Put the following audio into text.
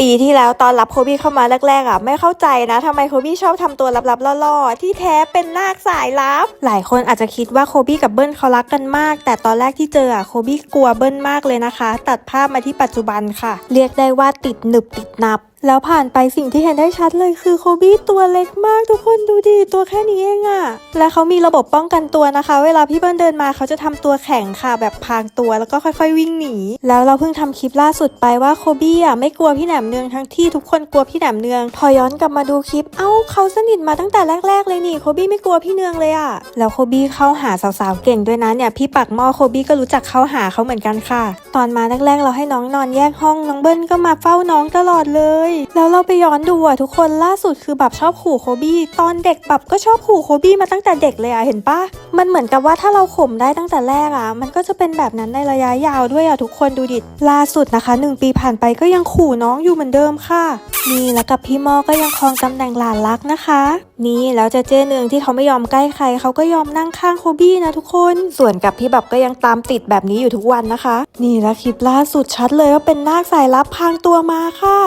ปีที่แล้วตอนรับโคบี้เข้ามาแรกๆอะไม่เข้าใจนะทำไมโคบี้ชอบทำตัวลับๆล่อๆ ที่แท้เป็นนาคสายลับ หลายคนอาจจะคิดว่าโคบี้กับเบิ้ลเขารักกันมาก แต่ตอนแรกที่เจออะโคบี้กลัวเบิ้ลมากเลยนะคะ ตัดภาพมาที่ปัจจุบันค่ะ เรียกได้ว่าติดหนึบติดนับ แล้วผ่านไปสิ่งที่เห็นได้ชัดเลยคือโคบี้ตัวเล็กมากทุกคนดูดิตัวแค่นี้เองอะและเขามีระบบป้องกันตัวนะคะ เวลาพี่เบิ้ลเดินมาเขาจะทำตัวแข็งค่ะแบบพางตัวแล้วก็ค่อยๆ วิ่งหนี แล้วเราเพิ่งทำคลิปล่าสุดไปว่าโคบี้อะไม่กลัวพี่แหนมเนืองทั้งที่ทุกคนกลัวพี่แหนมเนือง พอย้อนกลับมาดูคลิปเอ้าเขาสนิทมาตั้งแต่แรก ๆ เลยนี่โคบี้ไม่กลัวพี่เนืองเลยอะแล้วโคบี้เข้าหาสาวๆเก่งด้วยนะเนี่ยพี่ปักหม้อโคบี้ก็รู้จักเข้าหาเขาเหมือนกันค่ะ ตอนมาแรกๆเราให้น้องนอนแยกห้องน้องเบิ้ลก็มาเฝ้าน้องตลอดเลยแล้วเราไปย้อนดูอะทุกคนล่าสุดคือแบบชอบขู่โคบี้ตอนเด็กแบบก็ชอบขู่โคบี้มาตั้งแต่เด็กเลยอะเห็นปะมันเหมือนกับว่าถ้าเราข่มได้ตั้งแต่แรกอะมันก็จะเป็นแบบนั้นในระยะยาวด้วยอะทุกคนดูดิล่าสุดนะคะหนึ่งปีผ่านไปก็ยังขู่น้องอยู่เหมือนเดิมค่ะ นี่แล้วกับพี่มอก็ยังครองตำแหน่งหลานรักนะคะ นี่แล้วเจะเจ้เนืองที่เขาไม่ยอมใกล้ใครเขาก็ยอมนั่งข้างโคบี้นะทุกคน ส่วนกับพี่แบบก็ยังตามติดแบบนี้อยู่ทุกวันนะคะ นี่แล้วคลิปล่าสุดชัดเลยว่าเป็นนาคสายลับพรางตัวมาค่ะ